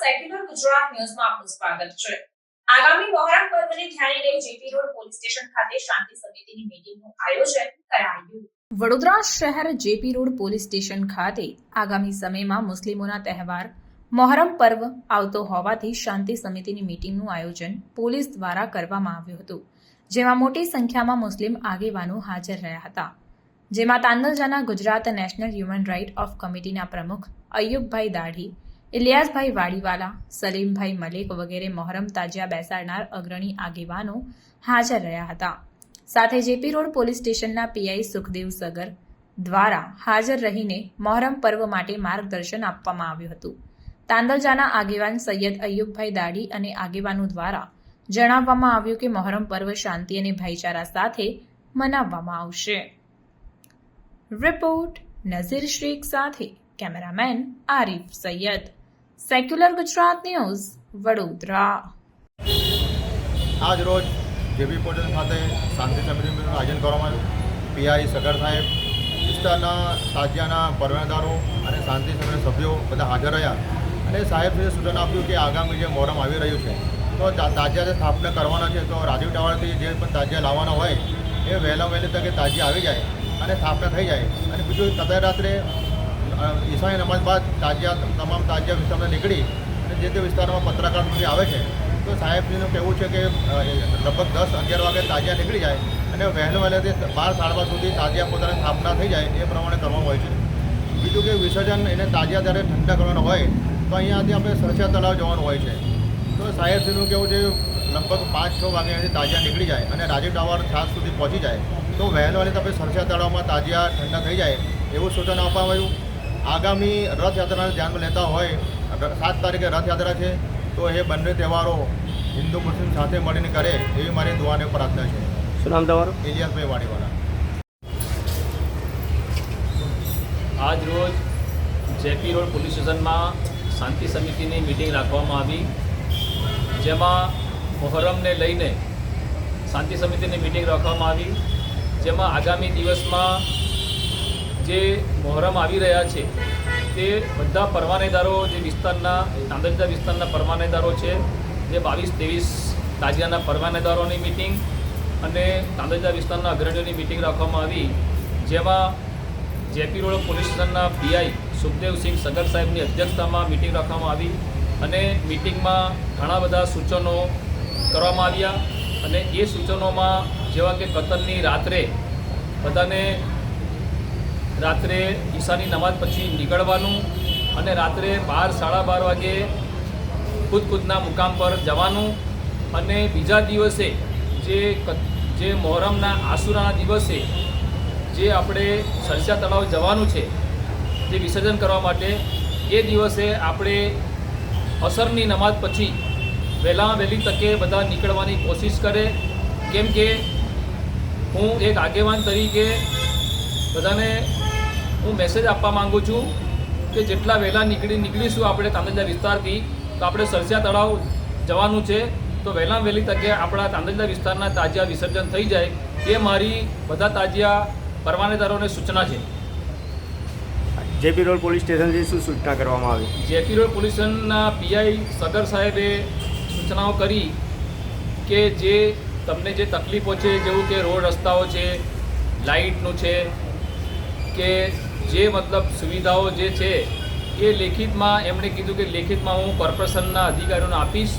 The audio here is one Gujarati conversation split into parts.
સેક્યુલર ગુજરાત ન્યૂઝમાં આપનું સ્વાગત છે. આગામી મહોરમ પર્વને ધ્યાને લઈ જેપી રોડ પોલીસ સ્ટેશન ખાતે શાંતિ સમિતિની મીટિંગનું આયોજન કરાયું. વડોદરા શહેર જેપી રોડ પોલીસ સ્ટેશન ખાતે આગામી સમયમાં મુસ્લિમોના તહેવાર, મહોરમ પર્વ આવતો હોવાથી શાંતિ સમિતિની મીટિંગનું આયોજન પોલીસ દ્વારા કરવામાં આવ્યું હતું, જેમાં મોટી સંખ્યામાં મુસ્લિમ આગેવાનો હાજર રહ્યા હતા. જેમાં તાંદલજાના Gujarat national human right of કમિટીના પ્રમુખ અયુબભાઈ દાઢી ઇલિયાસભાઈ વાડીવાલા, સલીમભાઈ મલેક વગેરે મોહરમ તાજિયા બેસાડનાર અગ્રણી આગેવાનો હાજર રહ્યા હતા. સાથે જેપી રોડ પોલીસ સ્ટેશનના પીઆઈ સુખદેવ સગર દ્વારા હાજર રહીને મોહરમ પર્વ માટે માર્ગદર્શન આપવામાં આવ્યું હતું. તાંદલજાના આગેવાન સૈયદ અયુબભાઈ દાડી અને આગેવાનો દ્વારા જણાવવામાં આવ્યું કે મોહરમ પર્વ શાંતિ અને ભાઈચારા સાથે મનાવવામાં આવશે. રિપોર્ટ નઝીર શેખ સાથે cameraman Arif Sayyed. Secular Gujarat news Vadodara આજ રોજ જેબી પોર્ટલ ખાતે શાંતિ સંમેલનનું આયોજન કરવામાં આવ્યું. પીઆઈ સગર સાહેબ, વિસ્તારના તાજિયાના પરવાનાદારો અને શાંતિ સંમેલન સભ્યો બધા હાજર રહ્યા. અને સાહેબે સૂચન આપ્યું કે આગામી જે મોરમ આવી રહ્યું છે, તો તાજિયા જે સ્થાપના કરવાના છે, તો રાજીવ ટાવરથી જે પણ તાજિયા લાવવાના હોય, એ વહેલા વહેલી તકે તાજિયા આવી જાય અને સ્થાપના થઈ જાય. અને બીજું કદાચ રાત્રે ઈશાની નમાજ બાદ તાજિયા, તમામ તાજિયા વિસ્તારમાં નીકળી અને જે તે વિસ્તારમાં પત્રકાર સુધી આવે છે, તો સાહેબજીનું કહેવું છે કે લગભગ દસ અગિયાર વાગે તાજિયા નીકળી જાય અને વહેલો વહેલેથી બાર સાડા બાર સુધી તાજિયા પોતાની સ્થાપના થઈ જાય એ પ્રમાણે કરવાનું હોય છે. બીજું કે વિસર્જન એને તાજિયા જ્યારે ઠંડા કરવાના હોય, તો અહીંયાથી આપણે સરસિયા તળાવ જવાનું હોય છે. તો સાહેબજીનું કેવું છે, લગભગ પાંચ છ વાગે અહીંયાથી તાજિયા નીકળી જાય અને રાજીવ ટાવર સાત સુધી પહોંચી જાય, તો વહેલો વહેલી આપણે સરસિયા તળાવમાં તાજિયા ઠંડા થઈ જાય, એવું સૂચન આપવામાં આવ્યું. આગામી રથયાત્રાને ધ્યાનમાં લેતા હોય સાત તારીખે રથયાત્રા છે તો એ બંને તહેવારો હિન્દુ મુસ્લિમ સાથે મળીને કરે એવી મારી દુઆને પ્રાર્થના છે. શું નામ તમારું? ઇલિયાસભાઈ વાડીવાલા. આજ રોજ જેપી રોડ પોલીસ સ્ટેશનમાં શાંતિ સમિતિની મિટિંગ રાખવામાં આવી. જેમાં મોહરમને લઈને શાંતિ સમિતિની મિટિંગ રાખવામાં આવી. જેમાં આગામી દિવસમાં જે મોહરમ આવી રહ્યા છે, તે બધા પરવાનેદારો જે વિસ્તારના નાંદરજા વિસ્તારના પરવાનેદારો છે, જે બાવીસ ત્રેવીસ તાજિયાના પરવાનેદારોની મિટિંગ અને તાંદરજા વિસ્તારના અગ્રણીઓની મિટિંગ રાખવામાં આવી, જેમાં જેપી રોડ પોલીસ સ્ટેશનના પીઆઈ સુખદેવસિંહ સગર સાહેબની અધ્યક્ષતામાં મિટિંગ રાખવામાં આવી અને મિટિંગમાં ઘણા બધા સૂચનો કરવામાં આવ્યા અને એ સૂચનોમાં જેવા કે કતલની રાત્રે બધાને રાત્રે ઈશાની નમાજ પછી નીકળવાનું અને રાત્રે બાર, સાડા બાર વાગે ખુદ ખુદના મુકામ પર જવાનું અને બીજા દિવસે જે જે મોહરમના આસુરાના દિવસે જે આપણે સરસા તળાવ જવાનું છે, જે વિસર્જન કરવા માટે, એ દિવસે આપણે અસરની નમાજ પછી વહેલામાં વહેલી તકે બધા નીકળવાની કોશિશ કરે. કેમ કે હું એક આગેવાન તરીકે બધાને હું મેસેજ આપવા માગું છું કે જેટલા વહેલા નીકળી નીકળીશું આપણે તાંદજા વિસ્તારથી તો આપણે સરસિયા તળાવ જવાનું છે. તો વહેલા વહેલી તકે આપણા તાંદજા વિસ્તારના તાજિયા વિસર્જન થઈ જાય. એ મારી બધા તાજિયા પરવાનેદારોને સૂચના છે. જેપી રોડ પોલીસ સ્ટેશનથી શું સૂચના કરવામાં આવી? જેપી રોડ પોલીસ સ્ટેશનના પીઆઈ સગર સાહેબે સૂચનાઓ કરી કે જે તમને જે તકલીફો છે જેવું કે રોડ રસ્તાઓ છે લાઇટનું છે કે જે મતલબ સુવિધાઓ જે છે એ લેખિતમાં એમણે કીધું કે લેખિતમાં હું કોર્પોરેશનના અધિકારીઓને આપીશ.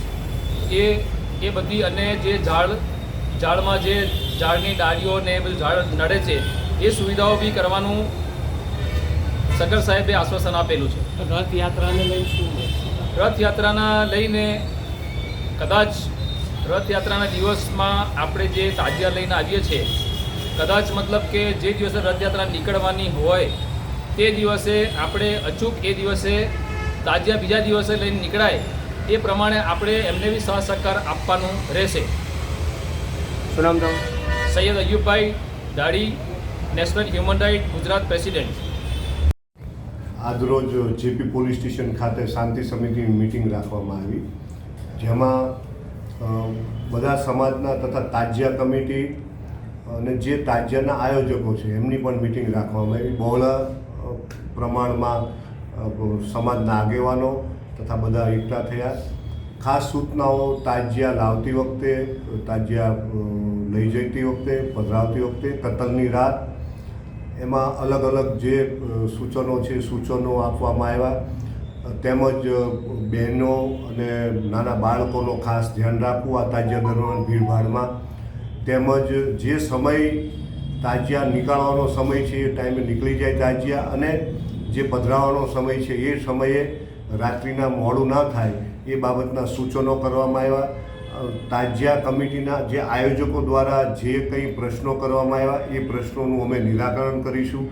એ એ બધી અને જે ઝાડ ઝાડમાં જે ઝાડની ડાળીઓ ને એ બધું ઝાડ નડે છે એ સુવિધાઓ બી કરવાનું સગર સાહેબે આશ્વાસન આપેલું છે. રથયાત્રાને લઈ શું રથયાત્રાના લઈને કદાચ રથયાત્રાના દિવસમાં આપણે જે તાજિયા લઈને આવીએ છીએ કદાચ મતલબ કે જે દિવસે રથયાત્રા નીકળવાની હોય તે દિવસે આપણે અચૂક એ દિવસે તાજિયા બીજા દિવસે લઈને નીકળાય એ પ્રમાણે આપણે એમને બી સહ સહકાર આપવાનું રહેશે. શું નામ Sayyed Ayubbhai Dadi national human right Gujarat president. આજરોજ જેપી પોલીસ સ્ટેશન ખાતે શાંતિ સમિતિની મિટિંગ રાખવામાં આવી જેમાં બધા સમાજના તથા તાજિયા કમિટી અને જે તાજિયાના આયોજકો છે એમની પણ મિટિંગ રાખવામાં આવી. બહોળા પ્રમાણમાં સમાજના આગેવાનો તથા બધા એકઠા થયા. ખાસ સૂચનાઓ તાજિયા લાવતી વખતે, તાજિયા લઈ જતી વખતે, પધરાવતી વખતે કતલની રાત. એમાં અલગ અલગ જે સૂચનો છે, સૂચનો આપવામાં આવ્યા. તેમજ બહેનો અને નાના બાળકોનો ખાસ ધ્યાન રાખવું આ તાજિયા દરમિયાન ભીડભાડમાં. તેમજ જે સમય તાજિયા નીકાળવાનો સમય છે, એ ટાઈમે નીકળી જાય તાજિયા અને જે પધરાવાનો સમય છે, એ સમયે રાત્રિના મોડું ના થાય, એ બાબતના સૂચનો કરવામાં આવ્યા. તાજિયા કમિટીના જે આયોજકો દ્વારા જે કંઈ પ્રશ્નો કરવામાં આવ્યા, એ પ્રશ્નોનું અમે નિરાકરણ કરીશું.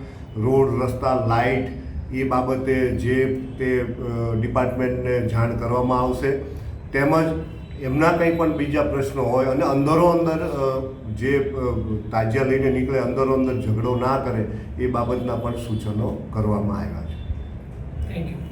રોડ, રસ્તા, લાઇટ, એ બાબતે જે તે ડિપાર્ટમેન્ટને જાણ કરવામાં આવશે. તેમજ એમના કંઈ પણ બીજા પ્રશ્નો હોય અને અંદરો અંદર જે તાજિયા લઈને નીકળે, અંદરો અંદર ઝઘડો ના કરે, એ બાબતના પણ સૂચનો કરવામાં આવ્યા છે. Thank you